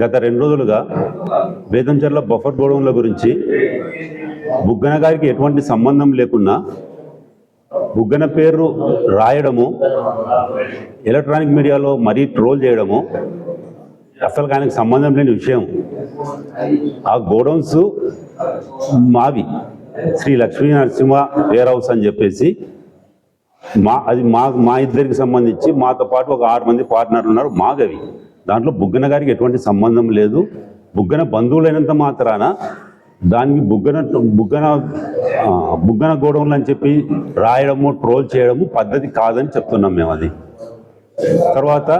గత రెండు రోజులుగా వేదంచర్ల బఫర్ గోడౌన్ల గురించి బుగ్గన గారికి ఎటువంటి సంబంధం లేకున్నా బుగ్గన పేరు రాయడము ఎలక్ట్రానిక్ మీడియాలో మరీ ట్రోల్ చేయడము అసలు ఆయనకు సంబంధం లేని విషయం. ఆ గోడౌన్స్ మావి. శ్రీ లక్ష్మీ నరసింహ వేర్ హౌస్ అని చెప్పేసి మా అది మా మా ఇద్దరికి సంబంధించి మాతో పాటు ఒక ఆరు మంది పార్ట్నర్లు ఉన్నారు మాగవి. దాంట్లో బుగ్గన గారికి ఎటువంటి సంబంధం లేదు. బుగ్గన బంధువులైనంత మాత్రాన దానికి బుగ్గన బుగ్గన బుగ్గన గోడౌన్లు అని చెప్పి రాయడము ట్రోల్ చేయడము పద్ధతి కాదని చెప్తున్నాం మేము అది. తర్వాత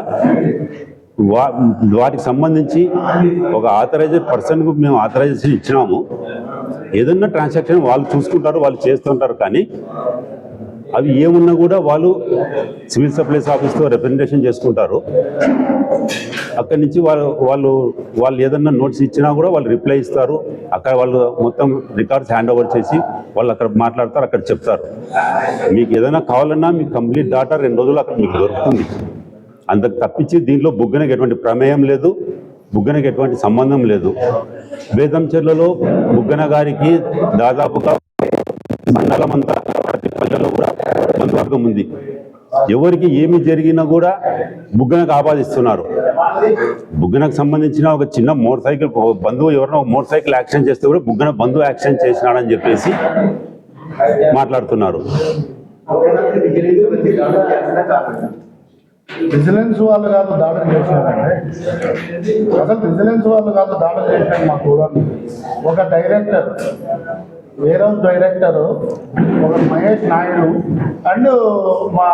వా వాటికి సంబంధించి ఒక ఆథరైజ్డ్ పర్సన్కు మేము ఆథరైజేషన్ ఇచ్చినాము. ఏదన్నా ట్రాన్సాక్షన్ వాళ్ళు చూసుకుంటారు వాళ్ళు చేస్తుంటారు కానీ అవి ఏమున్నా కూడా వాళ్ళు సివిల్ సప్లైస్ ఆఫీస్తో రిప్రజెంటేషన్ చేసుకుంటారు. అక్కడి నుంచి వాళ్ళు వాళ్ళు వాళ్ళు ఏదన్నా నోట్స్ ఇచ్చినా కూడా వాళ్ళు రిప్లై ఇస్తారు. అక్కడ వాళ్ళు మొత్తం రికార్డ్స్ హ్యాండ్ ఓవర్ చేసి వాళ్ళు అక్కడ మాట్లాడతారు అక్కడ చెప్తారు. మీకు ఏదైనా కావాలన్నా మీకు కంప్లీట్ డాటా రెండు రోజులు అక్కడ మీకు దొరుకుతుంది. అంతకు తప్పించి దీంట్లో బుగ్గనకి ఎటువంటి ప్రమేయం లేదు బుగ్గనకి ఎటువంటి సంబంధం లేదు. వేదంచెర్లలో బుగ్గన గారికి దాదాపుగా మండలమంతా ప్రతి పల్లెలో కూడా బంధువర్గం ఉంది. ఎవరికి ఏమి జరిగినా కూడా బుగ్గనకు ఆపాదిస్తున్నారు. బుగ్గనకు సంబంధించిన ఒక చిన్న మోటార్ సైకిల్ బంధువు ఎవరైనా ఒక మోటార్ సైకిల్ యాక్షన్ చేస్తే కూడా బుగ్గన బంధువు యాక్షన్ చేసినాడని చెప్పేసి మాట్లాడుతున్నారు. విజిలెన్స్ వాళ్ళు కాదు దాడులు చేసినారంటే అసలు విజిలెన్స్ వాళ్ళు కాదు దాడులు చేసినారు మా చూడండి ఒక డైరెక్టర్ వేరే డైరెక్టర్ ఒక మహేష్ నాయుడు అండ్ మా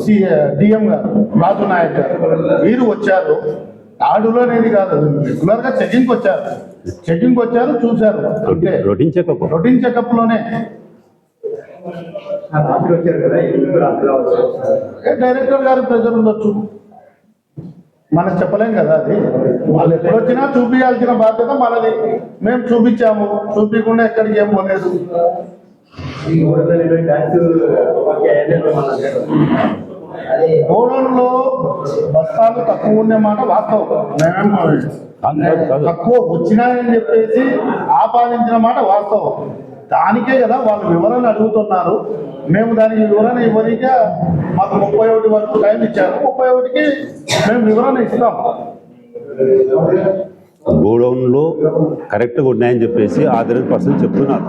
సి డిఎం గారు రాజు నాయక్ గారు. వీరు వచ్చారు. దాడులు అనేది కాదు రెగ్యులర్గా చెకింగ్కి వచ్చారు. చెకింగ్కి వచ్చారు చూశారు. అంతే రొటీన్ చెకప్. రొటీన్ చెకప్లోనే. డైరెక్టర్ గారి ప్రెజర్ ఉండొచ్చు. మనం చెప్పలేం కదా అది. వాళ్ళు ఎప్పుడు వచ్చినా చూపించాల్సిన బాధ్యత మనది. మేము చూపించాము. చూపించకుండా ఎక్కడికి ఏం పోలేదు. గోడౌన్లో బస్తాలు తక్కువ ఉండే మాట వాస్తవం. తక్కువ వచ్చినాయని చెప్పేసి ఆపాదించిన మాట వాస్తవం. దానికే కదా వాళ్ళు వివరణ అడుగుతున్నారు. మేము దానికి వివరణ ఇవ్వనిక మాకు ముప్పై ఒకటి వరకు టైం ఇచ్చారు. ముప్పై ఒకటికి మేము వివరణ ఇస్తాం. గోడౌన్లో కరెక్ట్గా ఉన్నాయని చెప్పేసి ఆథరైజ్ పర్సన్ చెప్తున్నారు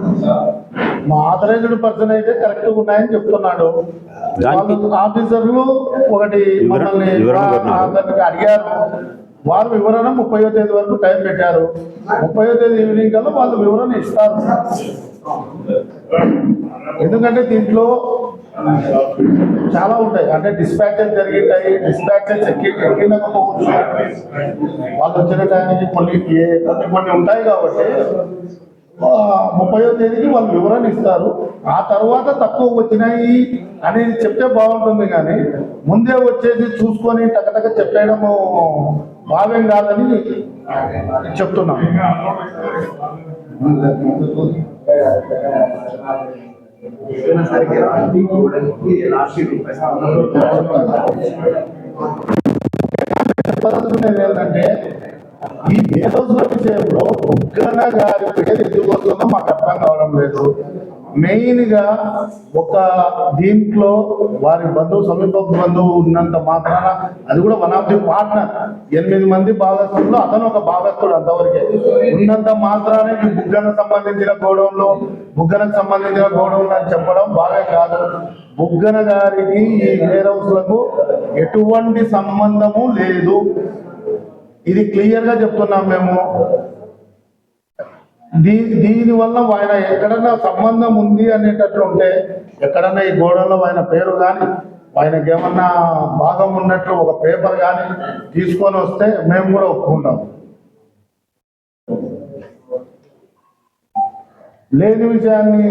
మా ఆథరైజ్డ్ పర్సన్ అయితే కరెక్ట్గా ఉన్నాయని చెప్తున్నాడు. ఆఫీసర్లు ఒకటి అడిగారు. వారు వివరణ ముప్పయో తేదీ వరకు టైం పెట్టారు. ముప్పయో తేదీ ఈవినింగ్ కల్లా వాళ్ళు వివరణ ఇస్తారు. ఎందుకంటే దీంట్లో చాలా ఉంటాయి. అంటే డిస్పాచెస్ జరిగింటాయి. డిస్పాచెస్ ఎక్కి వాళ్ళు వచ్చిన టైంకి కొన్ని కొన్ని కొన్ని ఉంటాయి కాబట్టి ముప్పయో తేదీకి వాళ్ళు వివరణ ఇస్తారు. ఆ తర్వాత తక్కువ వచ్చినాయి అనేది చెప్తే బాగుంటుంది కానీ ముందే వచ్చేసి చూసుకొని టకటక చెప్పేయడం భావ్యం కాదని చెప్తున్నాను చెప్పదలుచుకునేది ఏంటంటే ఈ వేదోసుల విషయంలో బుగ్గన గారి పేరు ఎందుకు వస్తుందో మాకు అర్థం కావడం లేదు. మెయిన్గా ఒక దీంట్లో వారి బంధువు సమీప బంధువు ఉన్నంత మాత్రాన అది కూడా వన్ ఆఫ్ ది పార్ట్నర్ ఎనిమిది మంది భాగస్థులు అతను ఒక భాగస్తుడు అంతవరకే. ఉన్నంత మాత్రానే ఈ బుగ్గనకు సంబంధించిన గోడౌన్లో బుగ్గనకు సంబంధించిన గోడౌన్లు అని చెప్పడం బాగా కాదు. బుగ్గన గారికి ఈ వేర్ హౌస్లకు ఎటువంటి సంబంధము లేదు. ఇది క్లియర్గా చెప్తున్నాం మేము. దీ దీని వల్ల ఆయన ఎక్కడన్నా సంబంధం ఉంది అనేటట్లు ఉంటే ఎక్కడన్నా ఈ గోడలో ఆయన పేరు కానీ ఆయనకి ఏమన్నా భాగం ఉన్నట్లు ఒక పేపర్ కానీ తీసుకొని వస్తే మేము కూడా ఒప్పుకుంటాం. లేని విషయాన్ని